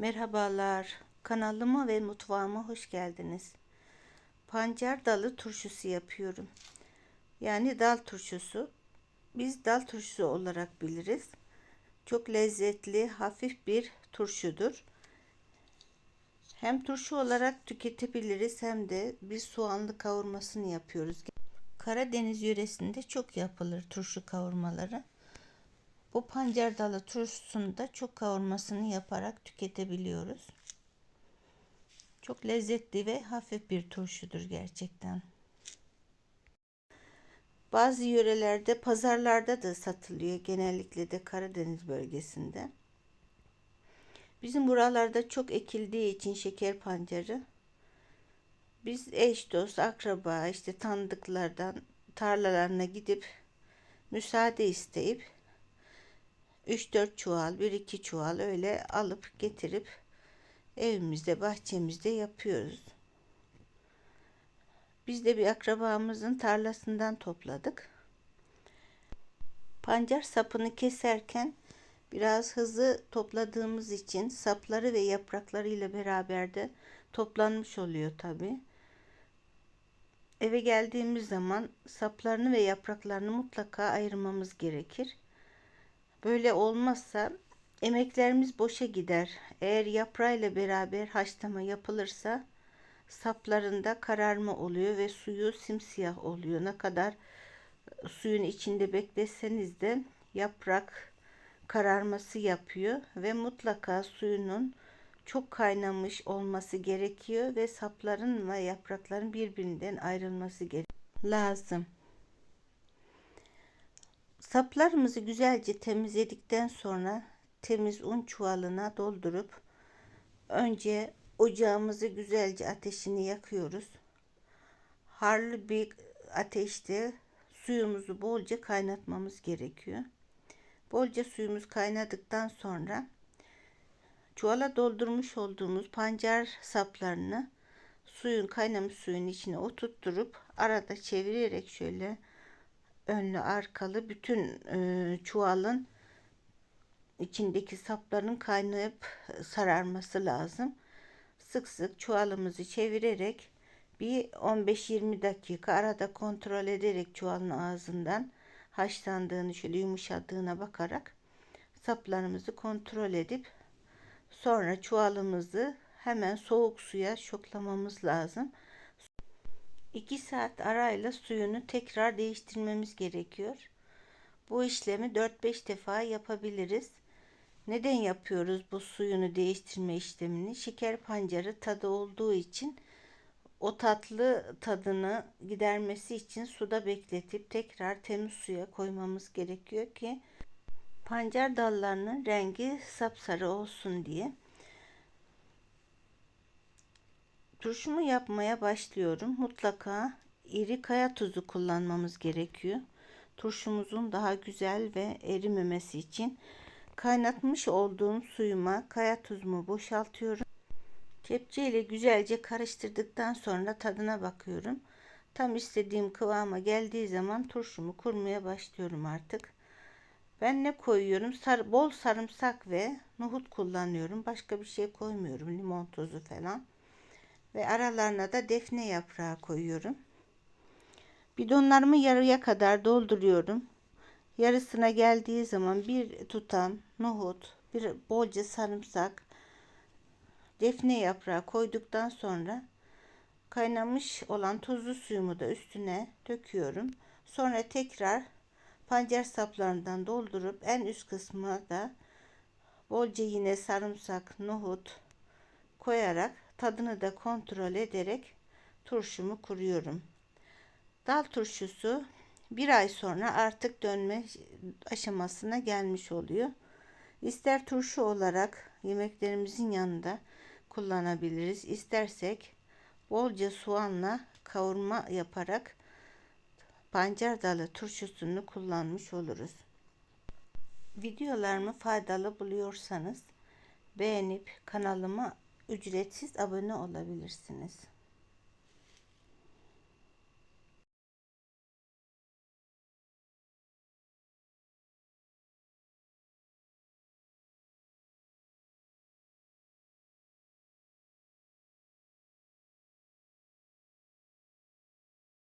Merhabalar, kanalıma ve mutfağıma hoş geldiniz. Pancar dalı turşusu yapıyorum. Yani dal turşusu. Biz dal turşusu olarak biliriz. Çok lezzetli, hafif bir turşudur. Hem turşu olarak tüketebiliriz hem de biz soğanlı kavurmasını yapıyoruz. Karadeniz yöresinde çok yapılır turşu kavurmaları. Bu pancar dalı turşusunu da çok kavurmasını yaparak tüketebiliyoruz. Çok lezzetli ve hafif bir turşudur gerçekten. Bazı yörelerde pazarlarda da satılıyor. Genellikle de Karadeniz bölgesinde. Bizim buralarda çok ekildiği için şeker pancarı biz eş dost, akraba, işte tanıdıklardan tarlalarına gidip müsaade isteyip 3-4 çuval, 1-2 çuval öyle alıp getirip evimizde, bahçemizde yapıyoruz. Biz de bir akrabamızın tarlasından topladık. Pancar sapını keserken biraz hızlı topladığımız için sapları ve yapraklarıyla beraber de toplanmış oluyor tabi. Eve geldiğimiz zaman saplarını ve yapraklarını mutlaka ayırmamız gerekir. Böyle olmazsa emeklerimiz boşa gider. Eğer yaprağıyla beraber haşlama yapılırsa saplarında kararma oluyor ve suyu simsiyah oluyor. Ne kadar suyun içinde bekleseniz de yaprak kararması yapıyor ve mutlaka suyunun çok kaynamış olması gerekiyor ve sapların ve yaprakların birbirinden ayrılması lazım. Saplarımızı güzelce temizledikten sonra temiz un çuvalına doldurup önce ocağımızı güzelce ateşini yakıyoruz. Harlı bir ateşte suyumuzu bolca kaynatmamız gerekiyor. Bolca suyumuz kaynadıktan sonra çuvala doldurmuş olduğumuz pancar saplarını suyun kaynamış suyun içine oturtturup arada çevirerek şöyle önlü arkalı bütün e, çuvalın içindeki sapların kaynayıp sararması lazım. Sık sık çuvalımızı çevirerek bir 15-20 dakika arada kontrol ederek çuvalın ağzından haşlandığını şöyle yumuşadığına bakarak saplarımızı kontrol edip sonra çuvalımızı hemen soğuk suya şoklamamız lazım. 2 saat arayla suyunu tekrar değiştirmemiz gerekiyor. Bu işlemi 4-5 defa yapabiliriz. Neden yapıyoruz bu suyunu değiştirme işlemini? Şeker pancarı tadı olduğu için o tatlı tadını gidermesi için suda bekletip tekrar temiz suya koymamız gerekiyor ki pancar dallarının rengi sapsarı olsun diye. Turşumu yapmaya başlıyorum. Mutlaka iri kaya tuzu kullanmamız gerekiyor. Turşumuzun daha güzel ve erimemesi için kaynatmış olduğum suyuma kaya tuzumu boşaltıyorum. Kepçe ile güzelce karıştırdıktan sonra tadına bakıyorum. Tam istediğim kıvama geldiği zaman turşumu kurmaya başlıyorum artık. Ben ne koyuyorum? Sar, bol sarımsak ve nohut kullanıyorum. Başka bir şey koymuyorum. Limon tozu falan. Ve aralarına da defne yaprağı koyuyorum. Bidonlarımı yarıya kadar dolduruyorum. Yarısına geldiği zaman bir tutam nohut, bir bolca sarımsak, defne yaprağı koyduktan sonra kaynamış olan tuzlu suyumu da üstüne döküyorum. Sonra tekrar pancar saplarından doldurup en üst kısmına da bolca yine sarımsak, nohut koyarak tadını da kontrol ederek turşumu kuruyorum. Dal turşusu bir ay sonra artık dönme aşamasına gelmiş oluyor. İster turşu olarak yemeklerimizin yanında kullanabiliriz. İstersek bolca soğanla kavurma yaparak pancar dalı turşusunu kullanmış oluruz. Videolarımı faydalı buluyorsanız beğenip kanalıma ücretsiz abone olabilirsiniz.